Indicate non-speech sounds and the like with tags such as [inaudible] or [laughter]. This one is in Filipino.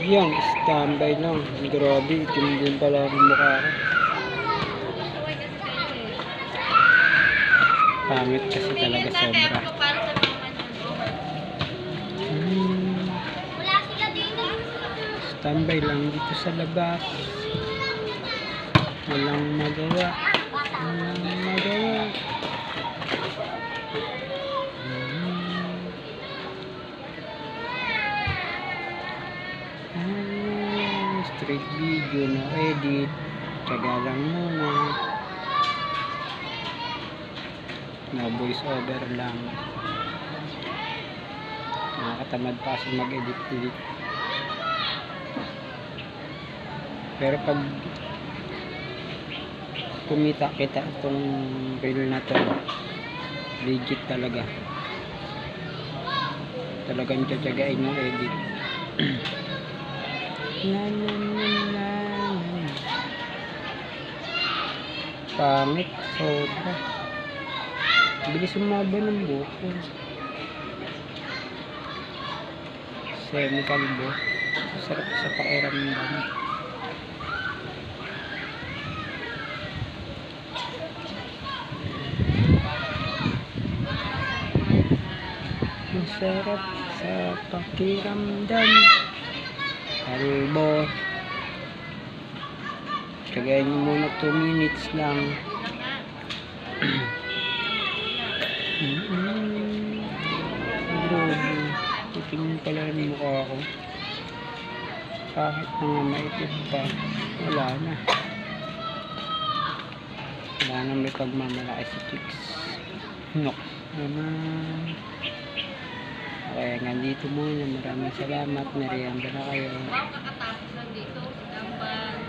Yan, standby lang. Grabe, itim din pala ang mukha ko. Pangit kasi talaga sobra. Hmm, standby lang dito sa labas. Walang magawa. Walang magawa. Ah, street video na edit. Taga lang muna. Na voice over lang. Nakakatamad pa kasi mag-edit-edit. Pero pag kumita kita itong reel na to, legit talaga. Talagang tiyagain yung edit. [clears throat] Pangit, sobra. Bilis umaba ng buko. Semi-kalbo. Sarap sa pakiramdam. Masarap sa pakiramdam. Kalbo. Kagayin nyo muna 2 minutes lang. Grabe. Titingin pala ng mukha ko. Kahit nga maitim pa, wala na. Wala na may pagmamalaki si Chicks. Nok naman. Nandito muna. Maraming salamat. Merienda na kayo.